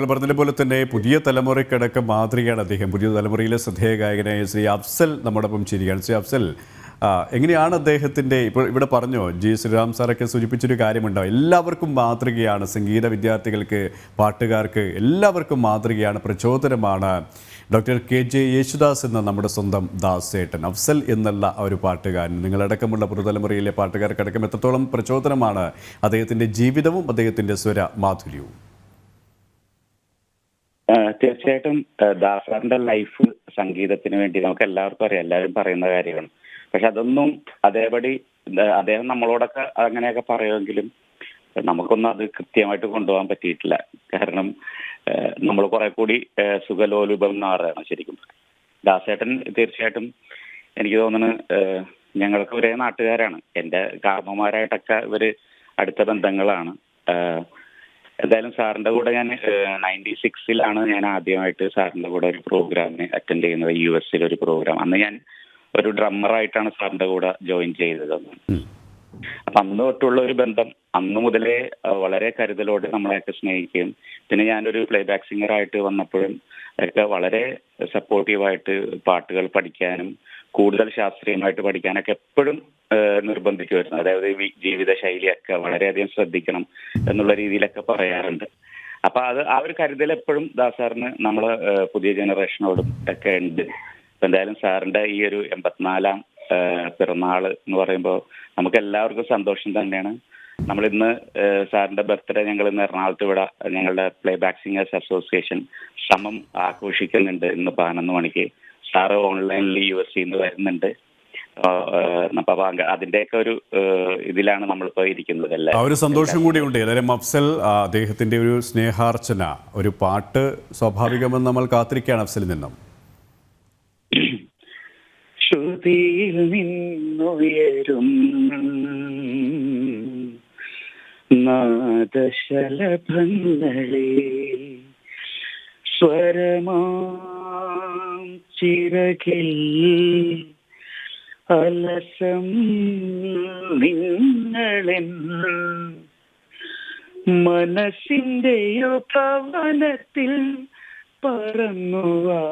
താങ്കൾ പറഞ്ഞതുപോലെ തന്നെ പുതിയ തലമുറയ്ക്കടക്കം മാതൃകയാണ് അദ്ദേഹം. പുതിയ തലമുറയിലെ ശ്രദ്ധേയ ഗായകനായ ശ്രീ അഫ്സൽ നമ്മോടൊപ്പം ചേരുകയാണ്. ശ്രീ അഫ്സൽ എങ്ങനെയാണ് അദ്ദേഹത്തിന്റെ ഇപ്പോൾ ഇവിടെ പറഞ്ഞോ ജി ശ്രീറാം സാറൊക്കെ സൂചിപ്പിച്ചൊരു കാര്യമുണ്ടോ? എല്ലാവർക്കും മാതൃകയാണ് സംഗീത വിദ്യാർത്ഥികൾക്ക് പാട്ടുകാർക്ക് എല്ലാവർക്കും മാതൃകയാണ് പ്രചോദനമാണ്. ഡോക്ടർ കെ ജെ യേശുദാസ് എന്ന നമ്മുടെ സ്വന്തം ദാസേട്ടൻ അഫ്സൽ എന്നുള്ള ആ ഒരു പാട്ടുകാരൻ. നിങ്ങളടക്കമുള്ള പുതുതലമുറയിലെ പാട്ടുകാർക്കടക്കം എത്രത്തോളം പ്രചോദനമാണ് അദ്ദേഹത്തിന്റെ ജീവിതവും അദ്ദേഹത്തിന്റെ സ്വര മാധുര്യവും. തീർച്ചയായിട്ടും ദാസാറിന്റെ ലൈഫ് സംഗീതത്തിന് വേണ്ടി നമുക്ക് എല്ലാവർക്കും അറിയാം. എല്ലാവരും പറയുന്ന കാര്യമാണ്. പക്ഷെ അതൊന്നും അതേപടി അദ്ദേഹം നമ്മളോടൊക്കെ അങ്ങനെയൊക്കെ പറയുമെങ്കിലും നമുക്കൊന്നും അത് കൃത്യമായിട്ട് കൊണ്ടുപോകാൻ പറ്റിയിട്ടില്ല. കാരണം നമ്മൾ കുറെ കൂടി സുഖലോലുപം എന്ന് ശരിക്കും. ദാസേട്ടൻ തീർച്ചയായിട്ടും എനിക്ക് തോന്നുന്നു ഞങ്ങൾക്ക് ഒരേ നാട്ടുകാരാണ്. എന്റെ കാർമ്മമാരായിട്ടൊക്കെ ഇവർ അടുത്ത ബന്ധങ്ങളാണ്. എന്തായാലും സാറിന്റെ കൂടെ ഞാൻ നയന്റി സിക്സിലാണ് ഞാൻ ആദ്യമായിട്ട് സാറിന്റെ കൂടെ ഒരു പ്രോഗ്രാമിന് അറ്റൻഡ് ചെയ്യുന്നത്. യു എസിൽ ഒരു പ്രോഗ്രാം അന്ന് ഞാൻ ഒരു ഡ്രമ്മറായിട്ടാണ് സാറിന്റെ കൂടെ ജോയിൻ ചെയ്തത്. അപ്പൊ അന്ന് തൊട്ടുള്ള ഒരു ബന്ധം അന്ന് മുതലേ വളരെ കരുതലോടെ നമ്മളെയൊക്കെ സ്നേഹിക്കുകയും പിന്നെ ഞാനൊരു പ്ലേ ബാക്ക് സിംഗർ ആയിട്ട് വന്നപ്പോഴും ഒക്കെ വളരെ സപ്പോർട്ടീവായിട്ട് പാട്ടുകൾ പഠിക്കാനും കൂടുതൽ ശാസ്ത്രീയമായിട്ട് പഠിക്കാനൊക്കെ എപ്പോഴും നിർബന്ധിച്ചു വരുന്നത് അതായത് ജീവിത ശൈലിയൊക്കെ വളരെയധികം ശ്രദ്ധിക്കണം എന്നുള്ള രീതിയിലൊക്കെ പറയാറുണ്ട്. അപ്പൊ അത് ആ ഒരു കരുതൽ എപ്പോഴും ദാസാറിന് നമ്മളെ ഏഹ് പുതിയ ജനറേഷനോടും ഒക്കെ ഉണ്ട്. എന്തായാലും സാറിന്റെ ഈ ഒരു എൺപത്തിനാലാം ഏഹ് പിറന്നാൾ എന്ന് പറയുമ്പോൾ നമുക്ക് എല്ലാവർക്കും സന്തോഷം തന്നെയാണ്. നമ്മൾ ഇന്ന് സാറിന്റെ ബർത്ത്ഡേ ഞങ്ങൾ ഇന്ന് എറണാകുളത്ത് ഇവിടെ ഞങ്ങളുടെ പ്ലേ ബാക്ക് സിംഗേഴ്സ് അസോസിയേഷൻ ശ്രമം ആഘോഷിക്കുന്നുണ്ട് ഇന്ന് പതിനൊന്ന് മണിക്ക്. സാറ് ഓൺലൈനിൽ യു എസ് നിന്ന് വരുന്നുണ്ട്. അപ്പൊ അങ്ങ- അതിന്റെയൊക്കെ ഒരു ഏഹ് ഇതിലാണ് നമ്മളിപ്പോ ഇരിക്കുന്നത് അല്ലേ? ആ ഒരു സന്തോഷം കൂടിയുണ്ട് ഏതായാലും അഫ്സൽ അദ്ദേഹത്തിന്റെ ഒരു സ്നേഹാർച്ചന ഒരു പാട്ട് സ്വാഭാവികമെന്ന് നമ്മൾ കാത്തിരിക്കുകയാണ് അഫ്സലിൽ നിന്നും. ശ്രുതിയിൽ നിന്നുയരും സ്വരമാം ചിറകിൽ അലസം നിങ്ങളെൻ മനസ്സിന്റെയോ പവനത്തിൽ പറന്നുവാ.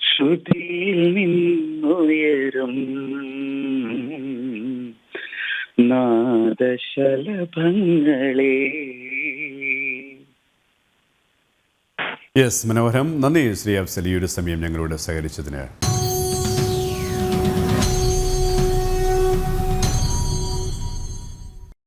ശ്രുതിയിൽ നിന്നുയരും നാദശലഭങ്ങളെ. യെസ് മനോഹരം. നന്ദി. ശ്രീ ഒരു സമയം ഞങ്ങളോട് സഹകരിച്ചതിന്.